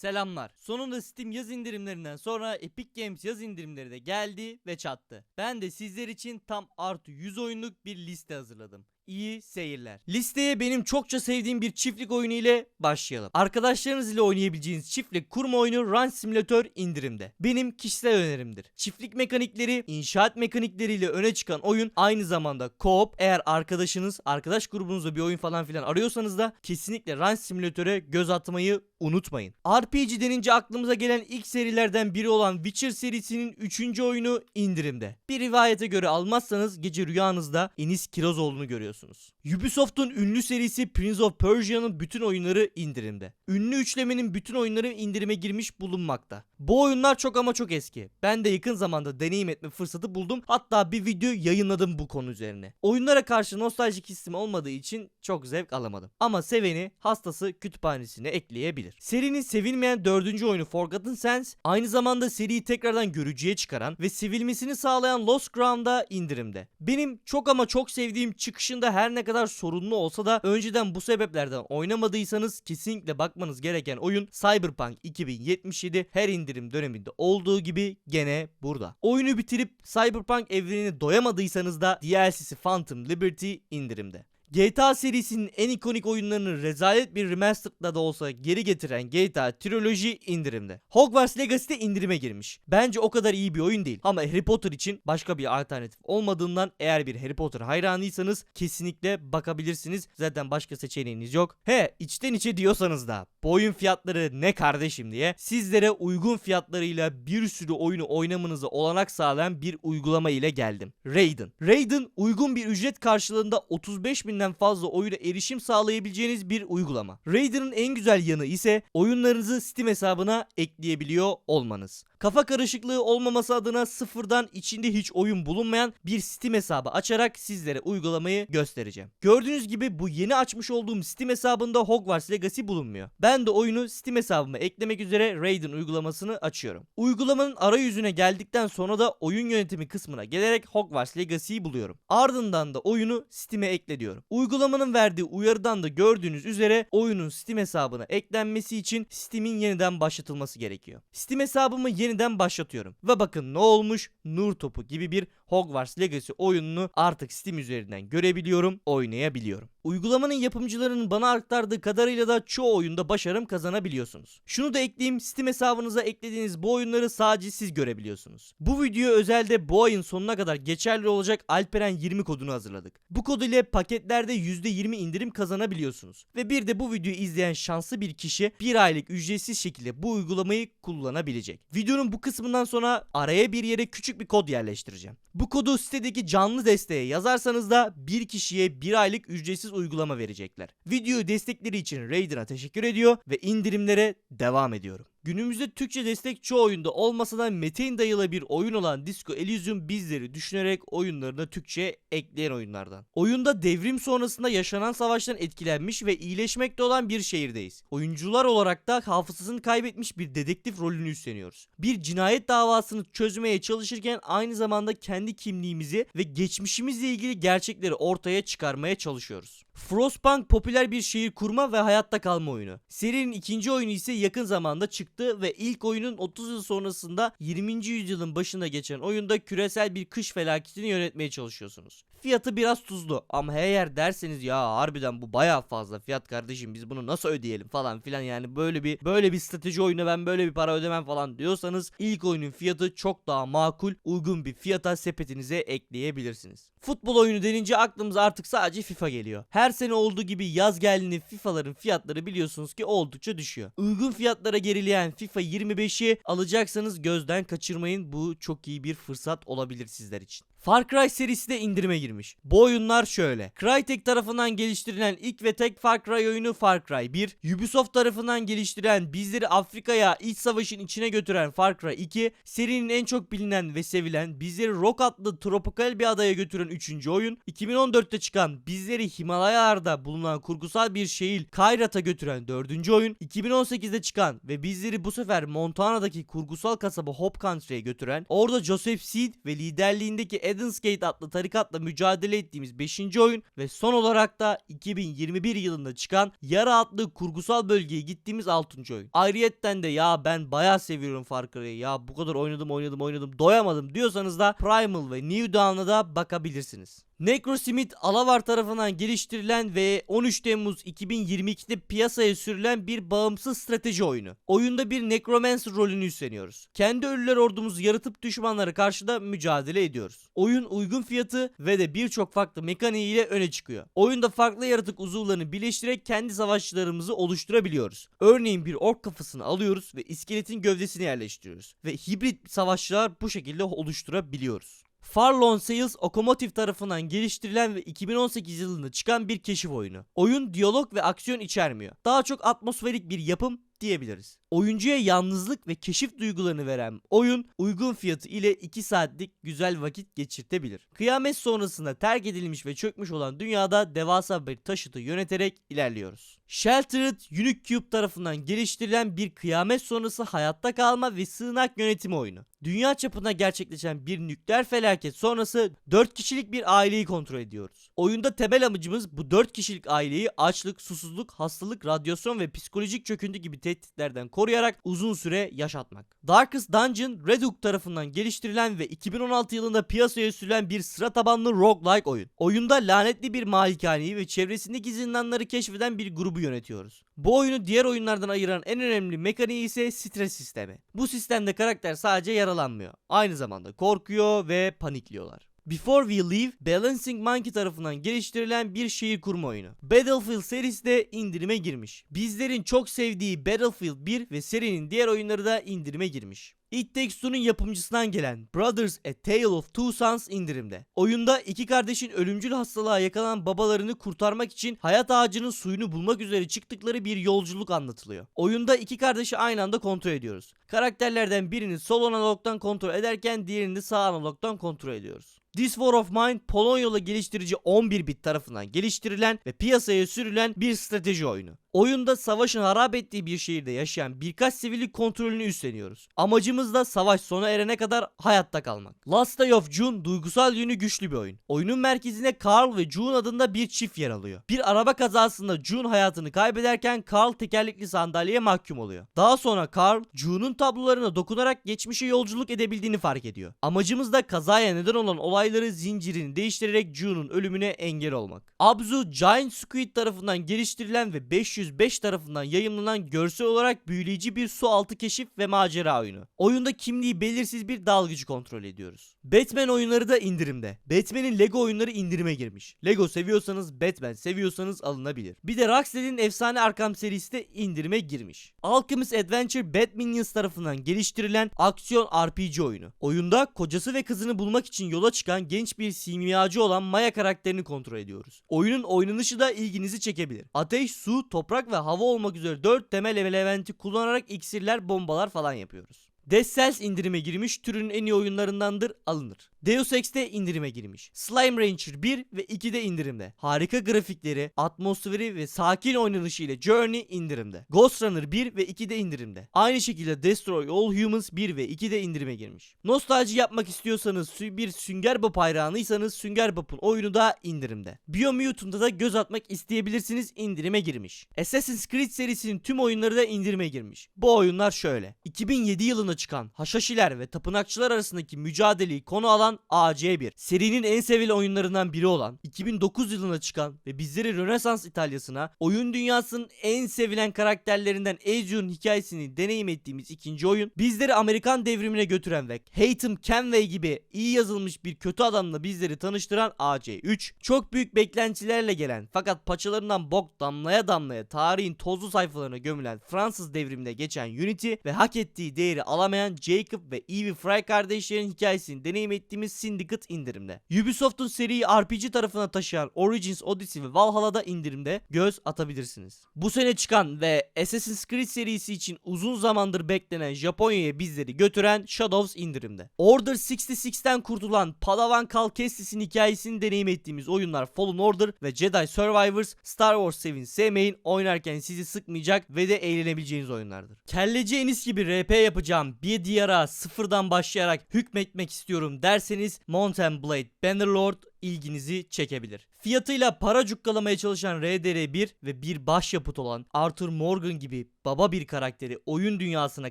Selamlar. Sonunda Steam yaz indirimlerinden sonra Epic Games yaz indirimleri de geldi ve çattı. Ben de sizler için tam artı 100 oyunluk bir liste hazırladım. İyi seyirler. Listeye benim çokça sevdiğim bir çiftlik oyunu ile başlayalım. Arkadaşlarınız ile oynayabileceğiniz çiftlik kurma oyunu Run Simulator indirimde. Benim kişisel önerimdir. Çiftlik mekanikleri, inşaat mekanikleriyle öne çıkan oyun aynı zamanda co-op. Eğer arkadaşınız, arkadaş grubunuzda bir oyun falan filan arıyorsanız da kesinlikle Run Simulator'e göz atmayı unutmayın. RPG denince aklımıza gelen ilk serilerden biri olan Witcher serisinin 3. oyunu indirimde. Bir rivayete göre almazsanız gece rüyanızda Enis Kirazoğlu'nu görüyorsunuz. Ubisoft'un ünlü serisi Prince of Persia'nın bütün oyunları indirimde. Ünlü üçlemenin bütün oyunları indirime girmiş bulunmakta. Bu oyunlar çok ama çok eski. Ben de yakın zamanda deneyim etme fırsatı buldum. Hatta bir video yayınladım bu konu üzerine. Oyunlara karşı nostaljik hissim olmadığı için çok zevk alamadım. Ama seveni hastası kütüphanesine ekleyebilir. Serinin sevilmeyen dördüncü oyunu Forgotten Sands aynı zamanda seriyi tekrardan görücüye çıkaran ve sevilmesini sağlayan Lost Ground'da indirimde. Benim çok ama çok sevdiğim çıkışında her ne kadar sorunlu olsa da önceden bu sebeplerden oynamadıysanız kesinlikle bakmanız gereken oyun Cyberpunk 2077 her indirim döneminde olduğu gibi gene burada. Oyunu bitirip Cyberpunk evrenine doyamadıysanız da DLC'si Phantom Liberty indirimde. GTA serisinin en ikonik oyunlarını rezalet bir remastered'la da olsa geri getiren GTA Trilogy indirimde. Hogwarts Legacy de indirime girmiş. Bence o kadar iyi bir oyun değil ama Harry Potter için başka bir alternatif olmadığından eğer bir Harry Potter hayranıysanız kesinlikle bakabilirsiniz. Zaten başka seçeneğiniz yok. He içten içe diyorsanız da bu oyun fiyatları ne kardeşim diye sizlere uygun fiyatlarıyla bir sürü oyunu oynamanıza olanak sağlayan bir uygulama ile geldim. Raiden. Raiden uygun bir ücret karşılığında 35 binden fazla oyuna erişim sağlayabileceğiniz bir uygulama. Raiden'ın en güzel yanı ise oyunlarınızı Steam hesabına ekleyebiliyor olmanız. Kafa karışıklığı olmaması adına sıfırdan içinde hiç oyun bulunmayan bir Steam hesabı açarak sizlere uygulamayı göstereceğim. Gördüğünüz gibi bu yeni açmış olduğum Steam hesabında Hogwarts Legacy bulunmuyor. Ben de oyunu Steam hesabıma eklemek üzere Raiden uygulamasını açıyorum. Uygulamanın arayüzüne geldikten sonra da oyun yönetimi kısmına gelerek Hogwarts Legacy'yi buluyorum. Ardından da oyunu Steam'e ekle diyorum. Uygulamanın verdiği uyarıdan da gördüğünüz üzere oyunun Steam hesabına eklenmesi için Steam'in yeniden başlatılması gerekiyor. Steam hesabımı yeniden başlatıyorum. Ve bakın ne olmuş? Nur topu gibi bir Hogwarts Legacy oyununu artık Steam üzerinden görebiliyorum, oynayabiliyorum. Uygulamanın yapımcılarının bana aktardığı kadarıyla da çoğu oyunda başarım kazanabiliyorsunuz. Şunu da ekleyeyim Steam hesabınıza eklediğiniz bu oyunları sadece siz görebiliyorsunuz. Bu video özelde bu ayın sonuna kadar geçerli olacak Alperen 20 kodunu hazırladık. Bu kod ile paketlerde %20 indirim kazanabiliyorsunuz. Ve bir de bu videoyu izleyen şanslı bir kişi bir aylık ücretsiz şekilde bu uygulamayı kullanabilecek. Videonun bu kısmından sonra araya bir yere küçük bir kod yerleştireceğim. Bu kodu sitedeki canlı desteğe yazarsanız da bir kişiye bir aylık ücretsiz uygulama verecekler. Videoyu destekleri için Raiden'a teşekkür ediyor ve indirimlere devam ediyorum. Günümüzde Türkçe destek çoğu oyunda olmasa da metin dayılı bir oyun olan Disco Elysium bizleri düşünerek oyunlarına Türkçe ekleyen oyunlardan. Oyunda devrim sonrasında yaşanan savaştan etkilenmiş ve iyileşmekte olan bir şehirdeyiz. Oyuncular olarak da hafızasını kaybetmiş bir dedektif rolünü üstleniyoruz. Bir cinayet davasını çözmeye çalışırken aynı zamanda kendi kimliğimizi ve geçmişimizle ilgili gerçekleri ortaya çıkarmaya çalışıyoruz. Frostpunk popüler bir şehir kurma ve hayatta kalma oyunu. Serinin ikinci oyunu ise yakın zamanda çıktı ve ilk oyunun 30 yıl sonrasında 20. yüzyılın başında geçen oyunda küresel bir kış felaketini yönetmeye çalışıyorsunuz. Fiyatı biraz tuzlu ama eğer derseniz ya harbiden bu baya fazla fiyat kardeşim biz bunu nasıl ödeyelim falan filan yani böyle bir böyle bir strateji oyunu ben böyle bir para ödemem falan diyorsanız ilk oyunun fiyatı çok daha makul uygun bir fiyata sepetinize ekleyebilirsiniz. Futbol oyunu denince aklımıza artık sadece FIFA geliyor. Her sene olduğu gibi yaz geldiğinde FIFA'ların fiyatları biliyorsunuz ki oldukça düşüyor. Uygun fiyatlara gerileyen FIFA 25'i alacaksanız gözden kaçırmayın. Bu çok iyi bir fırsat olabilir sizler için. Far Cry serisi de indirime girmiş. Bu oyunlar şöyle. Crytek tarafından geliştirilen ilk ve tek Far Cry oyunu Far Cry 1, Ubisoft tarafından geliştirilen bizleri Afrika'ya iç savaşın içine götüren Far Cry 2, serinin en çok bilinen ve sevilen bizleri Rock adlı tropikal bir adaya götüren 3. oyun, 2014'te çıkan bizleri Himalayalarda bulunan kurgusal bir şehir Kairat'a götüren 4. oyun, 2018'de çıkan ve bizleri bu sefer Montana'daki kurgusal kasaba Hope Country'ye götüren, orada Joseph Seed ve liderliğindeki Eden's Gate adlı tarikatla mücadele ettiğimiz 5. oyun ve son olarak da 2021 yılında çıkan Yara adlı kurgusal bölgeye gittiğimiz 6. oyun. Ayrıyetten de ya ben bayağı seviyorum Far Cry'ı ya bu kadar oynadım oynadım oynadım doyamadım diyorsanız da Primal ve New Dawn'a da bakabilirsiniz. Necrosmith Alavar tarafından geliştirilen ve 13 Temmuz 2022'de piyasaya sürülen bir bağımsız strateji oyunu. Oyunda bir Necromancer rolünü üstleniyoruz. Kendi ölüler ordumuzu yaratıp düşmanlara karşı da mücadele ediyoruz. Oyun uygun fiyatı ve de birçok farklı mekaniği ile öne çıkıyor. Oyunda farklı yaratık uzuvlarını birleştirerek kendi savaşçılarımızı oluşturabiliyoruz. Örneğin bir ork kafasını alıyoruz ve iskeletin gövdesini yerleştiriyoruz. Ve hibrit savaşçılar bu şekilde oluşturabiliyoruz. Farlon Sales Okomotiv tarafından geliştirilen ve 2018 yılında çıkan bir keşif oyunu. Oyun diyalog ve aksiyon içermiyor. Daha çok atmosferik bir yapım diyebiliriz. Oyuncuya yalnızlık ve keşif duygularını veren oyun uygun fiyatı ile 2 saatlik güzel vakit geçirtebilir. Kıyamet sonrasında terk edilmiş ve çökmüş olan dünyada devasa bir taşıtı yöneterek ilerliyoruz. Sheltered Unique Cube tarafından geliştirilen bir kıyamet sonrası hayatta kalma ve sığınak yönetimi oyunu. Dünya çapında gerçekleşen bir nükleer felaket sonrası 4 kişilik bir aileyi kontrol ediyoruz. Oyunda temel amacımız bu 4 kişilik aileyi açlık, susuzluk, hastalık, radyasyon ve psikolojik çöküntü gibi tehditlerden koruyarak uzun süre yaşatmak. Darkest Dungeon Red Hook tarafından geliştirilen ve 2016 yılında piyasaya sürülen bir sıra tabanlı roguelike oyun. Oyunda lanetli bir malikaneyi ve çevresindeki zindanları keşfeden bir grubu yönetiyoruz. Bu oyunu diğer oyunlardan ayıran en önemli mekaniği ise stres sistemi. Bu sistemde karakter sadece yaralanmıyor. Aynı zamanda korkuyor ve panikliyorlar. Before We Leave, Balancing Monkey tarafından geliştirilen bir şehir kurma oyunu. Battlefield serisi de indirime girmiş. Bizlerin çok sevdiği Battlefield 1 ve serinin diğer oyunları da indirime girmiş. It Takes Two'nun yapımcısından gelen Brothers A Tale of Two Sons indirimde. Oyunda iki kardeşin ölümcül hastalığa yakalanan babalarını kurtarmak için hayat ağacının suyunu bulmak üzere çıktıkları bir yolculuk anlatılıyor. Oyunda iki kardeşi aynı anda kontrol ediyoruz. Karakterlerden birini sol analogdan kontrol ederken diğerini de sağ analogdan kontrol ediyoruz. This War of Mine Polonyalı geliştirici 11 bit tarafından geliştirilen ve piyasaya sürülen bir strateji oyunu. Oyunda savaşın harap ettiği bir şehirde yaşayan birkaç sivilin kontrolünü üstleniyoruz. Amacımız da savaş sona erene kadar hayatta kalmak. Last Day of June duygusal yönü güçlü bir oyun. Oyunun merkezine Carl ve June adında bir çift yer alıyor. Bir araba kazasında June hayatını kaybederken Carl tekerlekli sandalyeye mahkum oluyor. Daha sonra Carl, June'un tablolarına dokunarak geçmişe yolculuk edebildiğini fark ediyor. Amacımız da kazaya neden olan olayları zincirini değiştirerek June'un ölümüne engel olmak. Abzu Giant Squid tarafından geliştirilen ve 505 tarafından yayımlanan görsel olarak büyüleyici bir su altı keşif ve macera oyunu. Oyunda kimliği belirsiz bir dalgıcı kontrol ediyoruz. Batman oyunları da indirimde. Batman'in Lego oyunları indirime girmiş. Lego seviyorsanız Batman seviyorsanız alınabilir. Bir de Rocksteady'nin efsane Arkham serisi de indirime girmiş. Alchemist Adventure Bad Minions tarafından geliştirilen aksiyon RPG oyunu. Oyunda kocası ve kızını bulmak için yola çıkan genç bir simyacı olan Maya karakterini kontrol ediyoruz. Oyunun oynanışı da ilginizi çekebilir. Ateş, su, toprak ve hava olmak üzere 4 temel elementi kullanarak iksirler, bombalar falan yapıyoruz. Dead Cells indirime girmiş türünün en iyi oyunlarındandır alınır. Deus Ex'te indirime girmiş. Slime Rancher 1 ve 2'de indirimde. Harika grafikleri, atmosferi ve sakin oynanışı ile Journey indirimde. Ghost Runner 1 ve 2'de indirimde. Aynı şekilde Destroy All Humans 1 ve 2'de indirime girmiş. Nostalji yapmak istiyorsanız bir Sünger Bob hayranıysanız Sünger Bob'un oyunu da indirimde. Biomutant'a da göz atmak isteyebilirsiniz indirime girmiş. Assassin's Creed serisinin tüm oyunları da indirime girmiş. Bu oyunlar şöyle. 2007 yılında çıkan Haşhaşiler ve Tapınakçılar arasındaki mücadeleyi konu alan AC1. Serinin en sevilen oyunlarından biri olan 2009 yılında çıkan ve bizleri Rönesans İtalya'sına oyun dünyasının en sevilen karakterlerinden Ezio'nun hikayesini deneyim ettiğimiz ikinci oyun bizleri Amerikan devrimine götüren ve Haytham Kenway gibi iyi yazılmış bir kötü adamla bizleri tanıştıran AC3 çok büyük beklentilerle gelen fakat paçalarından bok damlaya damlaya tarihin tozlu sayfalarına gömülen Fransız devrimine geçen Unity ve hak ettiği değeri alamayan Jacob ve Evie Fry kardeşlerin hikayesini deneyim ettiğimiz Syndicate indirimde. Ubisoft'un seriyi RPG tarafına taşıyan Origins Odyssey ve Valhalla'da indirimde göz atabilirsiniz. Bu sene çıkan ve Assassin's Creed serisi için uzun zamandır beklenen Japonya'ya bizleri götüren Shadows indirimde. Order 66'ten kurtulan Padawan Cal Kestis'in hikayesini deneyim ettiğimiz oyunlar Fallen Order ve Jedi Survivors Star Wars sevin sevmeyin oynarken sizi sıkmayacak ve de eğlenebileceğiniz oyunlardır. Kelleci Enis gibi RP yapacağım bir diyara sıfırdan başlayarak hükmetmek istiyorum derseniz derseniz Mountain Blade Bannerlord ilginizi çekebilir. Fiyatıyla para cukkalamaya çalışan RDR1 ve bir başyapıt olan Arthur Morgan gibi baba bir karakteri oyun dünyasına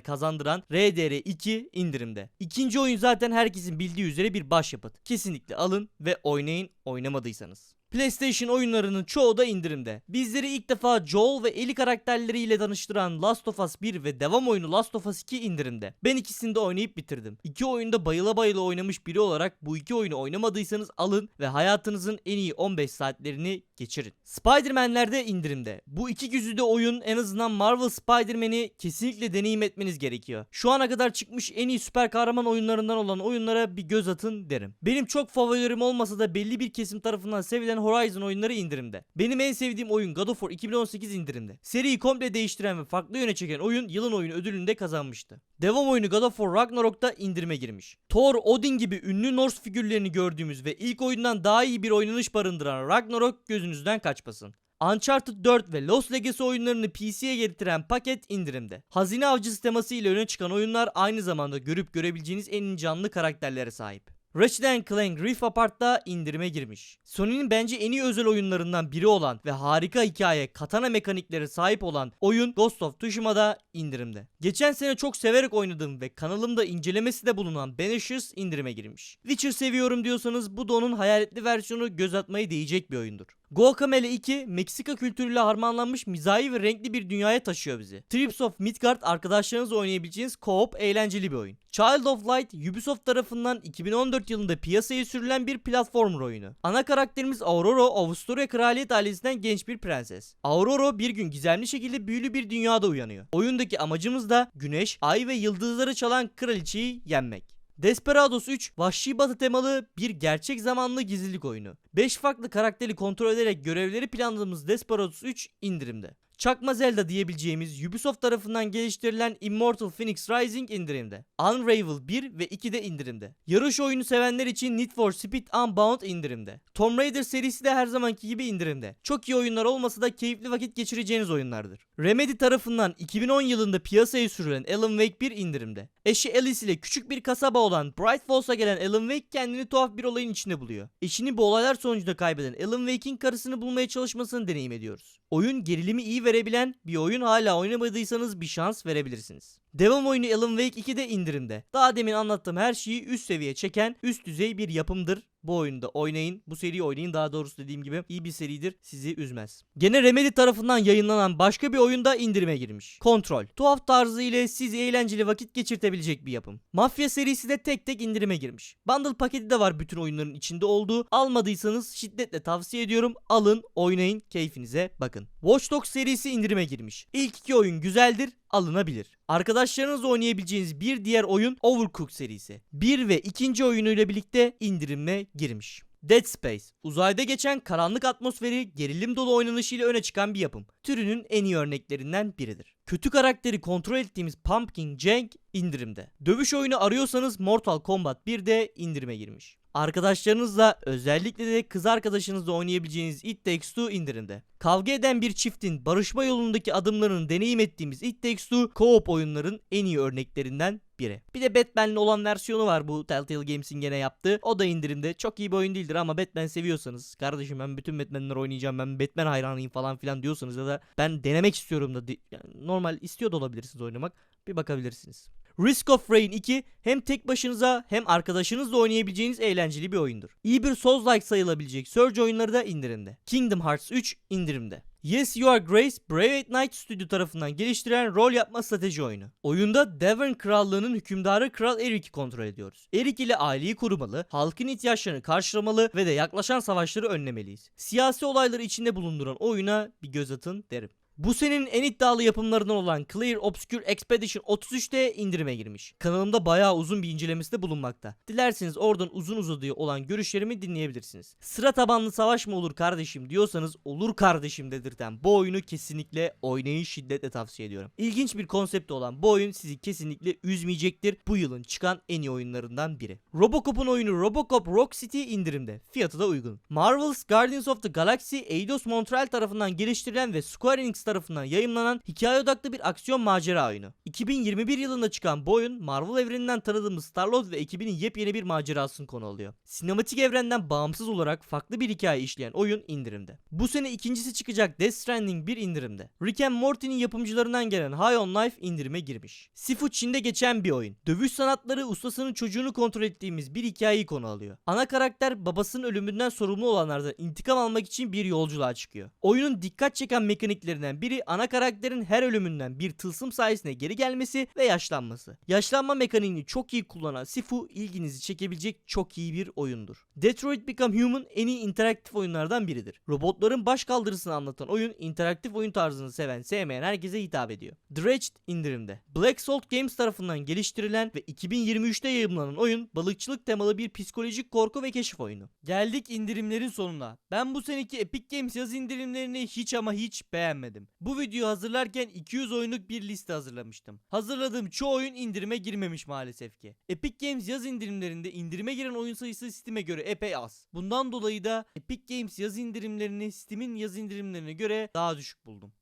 kazandıran RDR2 indirimde. İkinci oyun zaten herkesin bildiği üzere bir başyapıt. Kesinlikle alın ve oynayın oynamadıysanız. PlayStation oyunlarının çoğu da indirimde. Bizleri ilk defa Joel ve Ellie karakterleriyle tanıştıran Last of Us 1 ve devam oyunu Last of Us 2 indirimde. Ben ikisini de oynayıp bitirdim. İki oyunda bayıla bayıla oynamış biri olarak bu iki oyunu oynamadıysanız alın ve hayatınızın en iyi 15 saatlerini geçirin. Spider-Man'ler de indirimde. Bu iki güzide oyun en azından Marvel Spider-Man'i kesinlikle deneyim etmeniz gerekiyor. Şu ana kadar çıkmış en iyi süper kahraman oyunlarından olan oyunlara bir göz atın derim. Benim çok favorilerim olmasa da belli bir kesim tarafından sevilen Horizon oyunları indirimde. Benim en sevdiğim oyun God of War 2018 indirimde. Seriyi komple değiştiren ve farklı yöne çeken oyun yılın oyunu ödülünü de kazanmıştı. Devam oyunu God of War Ragnarok'ta indirime girmiş. Thor, Odin gibi ünlü Norse figürlerini gördüğümüz ve ilk oyundan daha iyi bir oynanış barındıran Ragnarok gözünüzden kaçmasın. Uncharted 4 ve Lost Legacy oyunlarını PC'ye getiren paket indirimde. Hazine avcısı teması ile öne çıkan oyunlar aynı zamanda görüp görebileceğiniz en canlı karakterlere sahip. Ratchet Clank Rift Apart'ta indirime girmiş. Sony'nin bence en iyi özel oyunlarından biri olan ve harika hikaye, katana mekanikleri sahip olan oyun Ghost of Tsushima'da indirimde. Geçen sene çok severek oynadığım ve kanalımda incelemesi de bulunan Banishers indirime girmiş. Witcher seviyorum diyorsanız bu da onun hayaletli versiyonu göz atmayı değecek bir oyundur. Guacamelee 2 Meksika kültürüyle harmanlanmış mizahi ve renkli bir dünyaya taşıyor bizi. Trips of Midgard arkadaşlarınızla oynayabileceğiniz co-op eğlenceli bir oyun. Child of Light Ubisoft tarafından 2014 yılında piyasaya sürülen bir platformer oyunu. Ana karakterimiz Aurora Avusturya kraliyet ailesinden genç bir prenses. Aurora bir gün gizemli şekilde büyülü bir dünyada uyanıyor. Oyundaki amacımız da güneş, ay ve yıldızları çalan kraliçeyi yenmek. Desperados 3 vahşi batı temalı bir gerçek zamanlı gizlilik oyunu. 5 farklı karakteri kontrol ederek görevleri planladığımız Desperados 3 indirimde. Çakma Zelda diyebileceğimiz Ubisoft tarafından geliştirilen Immortal Phoenix Rising indirimde. Unravel 1 ve 2 de indirimde. Yarış oyunu sevenler için Need for Speed Unbound indirimde. Tomb Raider serisi de her zamanki gibi indirimde. Çok iyi oyunlar olmasa da keyifli vakit geçireceğiniz oyunlardır. Remedy tarafından 2010 yılında piyasaya sürülen Alan Wake 1 indirimde. Eşi Alice ile küçük bir kasaba olan Bright Falls'a gelen Alan Wake kendini tuhaf bir olayın içinde buluyor. Eşini bu olaylar sonucunda kaybeden Alan Wake'in karısını bulmaya çalışmasını deneyim ediyoruz. Oyun gerilimi iyi verebilen bir oyun hala oynamadıysanız bir şans verebilirsiniz. Devam oyunu Alan Wake 2 de indirimde. Daha demin anlattığım her şeyi üst seviye çeken üst düzey bir yapımdır. Bu oyunda oynayın. Bu seriyi oynayın. Daha doğrusu dediğim gibi iyi bir seridir. Sizi üzmez. Gene Remedy tarafından yayınlanan başka bir oyunda indirime girmiş. Kontrol. Tuhaf tarzı ile sizi eğlenceli vakit geçirtebilecek bir yapım. Mafya serisi de tek tek indirime girmiş. Bundle paketi de var bütün oyunların içinde olduğu. Almadıysanız şiddetle tavsiye ediyorum. Alın, oynayın, keyfinize bakın. Watch Dogs serisi indirime girmiş. İlk iki oyun güzeldir alınabilir. Arkadaşlarınızla oynayabileceğiniz bir diğer oyun Overcooked serisi. Bir ve ikinci oyunuyla birlikte indirime girmiş. Dead Space, uzayda geçen karanlık atmosferi gerilim dolu oynanışıyla öne çıkan bir yapım. Türünün en iyi örneklerinden biridir. Kötü karakteri kontrol ettiğimiz Pumpkin Jack indirimde. Dövüş oyunu arıyorsanız Mortal Kombat 1 de indirime girmiş. Arkadaşlarınızla özellikle de kız arkadaşınızla oynayabileceğiniz It Takes Two indirimde. Kavga eden bir çiftin barışma yolundaki adımlarını deneyim ettiğimiz It Takes Two co-op oyunların en iyi örneklerinden biri. Bir de Batman'li olan versiyonu var bu Telltale Games'in gene yaptığı. O da indirimde. Çok iyi bir oyun değildir ama Batman seviyorsanız kardeşim ben bütün Batman'leri oynayacağım ben Batman hayranıyım falan filan diyorsanız ya da ben denemek istiyorum da yani normal istiyor da olabilirsiniz oynamak. Bir bakabilirsiniz. Risk of Rain 2 hem tek başınıza hem arkadaşınızla oynayabileceğiniz eğlenceli bir oyundur. İyi bir Souls-like sayılabilecek Surge oyunları da indirimde. Kingdom Hearts 3 indirimde. Yes You Are Grace, Brave at Night Studio tarafından geliştirilen rol yapma strateji oyunu. Oyunda Devon Krallığı'nın hükümdarı Kral Eric'i kontrol ediyoruz. Eric ile aileyi korumalı, halkın ihtiyaçlarını karşılamalı ve de yaklaşan savaşları önlemeliyiz. Siyasi olayları içinde bulunduran oyuna bir göz atın derim. Bu senin en iddialı yapımlarından olan Clear Obscure Expedition 33'te indirime girmiş. Kanalımda bayağı uzun bir incelemesi de bulunmakta. Dilerseniz oradan uzun uzadığı olan görüşlerimi dinleyebilirsiniz. Sıra tabanlı savaş mı olur kardeşim diyorsanız olur kardeşim dedirten bu oyunu kesinlikle oynayın şiddetle tavsiye ediyorum. İlginç bir konsepti olan bu oyun sizi kesinlikle üzmeyecektir. Bu yılın çıkan en iyi oyunlarından biri. Robocop'un oyunu Robocop Rock City indirimde. Fiyatı da uygun. Marvel's Guardians of the Galaxy Eidos Montreal tarafından geliştirilen ve Square Enix tarafından yayımlanan hikaye odaklı bir aksiyon macera oyunu. 2021 yılında çıkan bu oyun Marvel evreninden tanıdığımız Star-Lord ve ekibinin yepyeni bir macerasını konu alıyor. Sinematik evrenden bağımsız olarak farklı bir hikaye işleyen oyun indirimde. Bu sene ikincisi çıkacak Death Stranding bir indirimde. Rick and Morty'nin yapımcılarından gelen High on Life indirime girmiş. Sifu Çin'de geçen bir oyun. Dövüş sanatları ustasının çocuğunu kontrol ettiğimiz bir hikayeyi konu alıyor. Ana karakter babasının ölümünden sorumlu olanlardan intikam almak için bir yolculuğa çıkıyor. Oyunun dikkat çeken mekaniklerinden biri ana karakterin her ölümünden bir tılsım sayesinde geri gelmesi ve yaşlanması. Yaşlanma mekaniğini çok iyi kullanan Sifu ilginizi çekebilecek çok iyi bir oyundur. Detroit Become Human en iyi interaktif oyunlardan biridir. Robotların baş kaldırısını anlatan oyun interaktif oyun tarzını seven sevmeyen herkese hitap ediyor. Dredged indirimde. Black Salt Games tarafından geliştirilen ve 2023'te yayımlanan oyun balıkçılık temalı bir psikolojik korku ve keşif oyunu. Geldik indirimlerin sonuna. Ben bu seneki Epic Games yaz indirimlerini hiç ama hiç beğenmedim. Bu videoyu hazırlarken 200 oyunluk bir liste hazırlamıştım. Hazırladığım çoğu oyun indirime girmemiş maalesef ki. Epic Games yaz indirimlerinde indirime giren oyun sayısı Steam'e göre epey az. Bundan dolayı da Epic Games yaz indirimlerini Steam'in yaz indirimlerine göre daha düşük buldum.